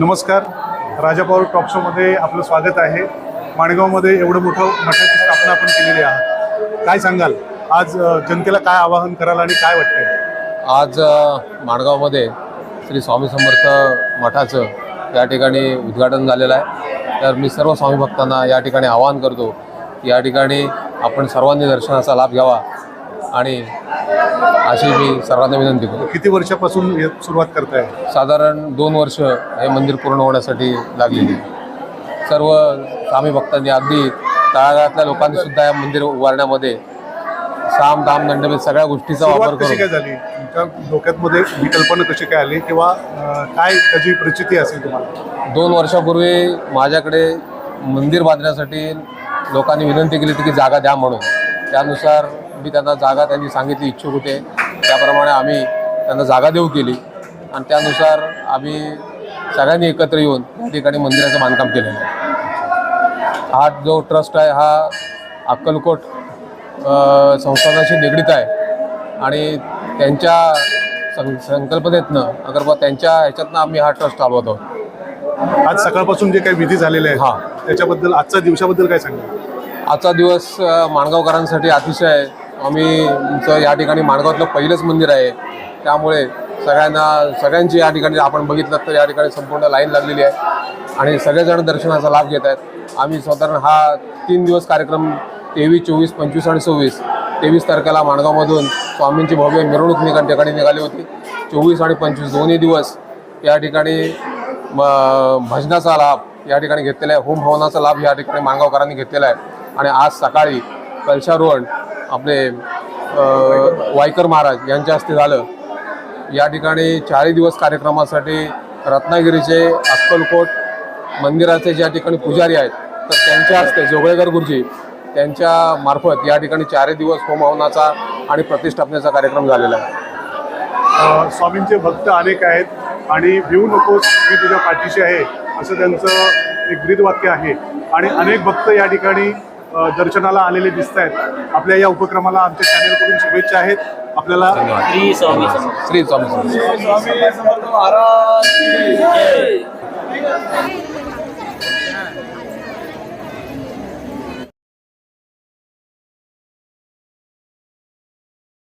नमस्कार. राजा power talk शोमध्ये आपलं स्वागत आहे. माणगावमध्ये एवढं मोठं मठाची स्थापना आपण केलेली आहात काय सांगाल? आज जनतेला काय आवाहन कराल आणि काय वाटतंय? आज माणगावमध्ये श्री स्वामी समर्थ मठाचं या ठिकाणी उद्घाटन झालेलं आहे. तर मी सर्व स्वामी भक्तांना या ठिकाणी आवाहन करतो की या ठिकाणी आपण सर्वांनी दर्शनाचा लाभ घ्यावा. आणि अशी मी सर्वांना विनंती करतो. किती वर्षापासून हे सुरुवात करताय? साधारण दोन वर्ष हे मंदिर पूर्ण होण्यासाठी लागलेली. आहे. सर्व स्वामी भक्तांनी अगदी तळागाळातल्या लोकांनी सुद्धा या मंदिर उभारण्यामध्ये साम दाम दंडभेद सगळ्या गोष्टीचा वापर सुरुवात कशी करून. काय झाली? तुमच्या डोक्यातमध्ये ही कल्पना कशी काय आली किंवा अ, काय त्याची प्रचिती असेल तुम्हाला? दोन वर्षापूर्वी माझ्याकडे मंदिर बांधण्यासाठी लोकांनी विनंती केली होती की जागा द्या म्हणून. त्यानुसार मी त्यांना जागा त्यांनी सांगितली इच्छुक होते. त्याप्रमाणे आम्ही त्यांना जागा देऊ केली. आणि त्यानुसार आम्ही सगळ्यांनी एकत्र येऊन या ठिकाणी मंदिराचं बांधकाम केलेलं आहे. हा जो ट्रस्ट आहे हा अक्कलकोट संस्थानाशी निगडीत आहे. आणि त्यांच्या सं संकल्पनेतनं अगर बा त्यांच्या ह्याच्यातनं आम्ही हा ट्रस्ट चालवत आहोत. आज सकाळपासून जे काही विधी झालेले हा. आहेत त्याच्याबद्दल आजच्या दिवसाबद्दल काय सांगाल? आजचा दिवस माणगावकरांसाठी अतिशय आम्ही आमचं या ठिकाणी माणगावातलं पहिलंच मंदिर आहे. त्यामुळे सगळ्यांना सगळ्यांची या ठिकाणी आपण बघितलं तर या ठिकाणी संपूर्ण लाईन लागलेली आहे. आणि सगळेजण दर्शनाचा लाभ घेत आहेत. आम्ही साधारण हा तीन दिवस कार्यक्रम तेवीस चोवीस पंचवीस आणि सव्वीस तेवीस तारखेला माणगावमधून स्वामींची भव्य मिरवणूक निघा ठिकाणी निघाली होती. चोवीस आणि पंचवीस दोन्ही दिवस या ठिकाणी म- भजनाचा लाभ या ठिकाणी घेतलेला आहे. होम हवनाचा लाभ या ठिकाणी माणगावकरांनी घेतलेला आहे. आणि आज सकाळी कलशारोहण आपले वायकर महाराज यांच्या हस्ते झालं. या ठिकाणी चारही दिवस कार्यक्रमासाठी रत्नागिरीचे अक्कलकोट मंदिराचे ज्या ठिकाणी पुजारी आहेत तर त्यांच्या हस्ते जोगळेकर गुरुजी त्यांच्या मार्फत या ठिकाणी चारही दिवस होमहवनाचा आणि प्रतिष्ठापनेचा कार्यक्रम झालेला आहे. स्वामींचे भक्त अनेक आहेत आणि भिवू नकोस मी तुझ्या पाठीशी आहे असं त्यांचं एक ब्रीदवाक्य आहे. आणि अनेक भक्त या ठिकाणी दर्शनाला आलेले दिसत आहेत आपल्या या उपक्रमाला आमच्या चॅनेलकडून शुभेच्छा आहेत आपल्याला श्री स्वामी. श्री स्वामी. स्वामी समर्थ महाराज